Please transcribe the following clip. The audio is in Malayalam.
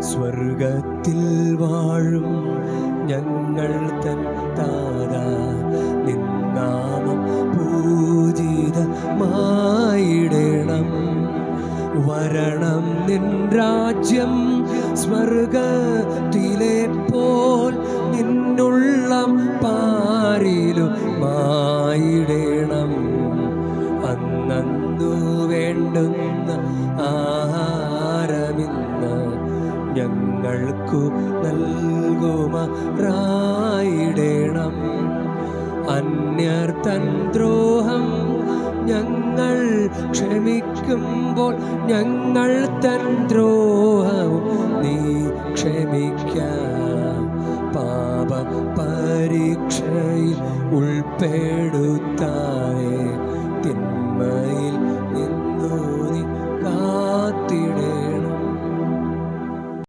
സ്വർഗത്തിൽ വാഴും ഞങ്ങൾ തൻ താതാ നിന്നാമം പൂജിതമായിടണം. വരണം നിൻ രാജ്യം സ്വർഗത്തിലെ പോൽ നിന്നുള്ളം പാരിലും മായിടണം അന്നു വേണ്ടുന്ന ആഹാരമിന്ന് ഞങ്ങൾക്കു നൽകുമാറായിടണം. അന്യർ തൻ ദ്രോഹം ഞങ്ങൾ ക്ഷമിക്കുമ്പോൾ ഞങ്ങൾ തൻ നീ ക്ഷമിക്ക. പാപ പരീക്ഷയിൽ ഉൾപ്പെടുത്തായേ തിന്മയിൽ നിന്നു നീ കാത്തിട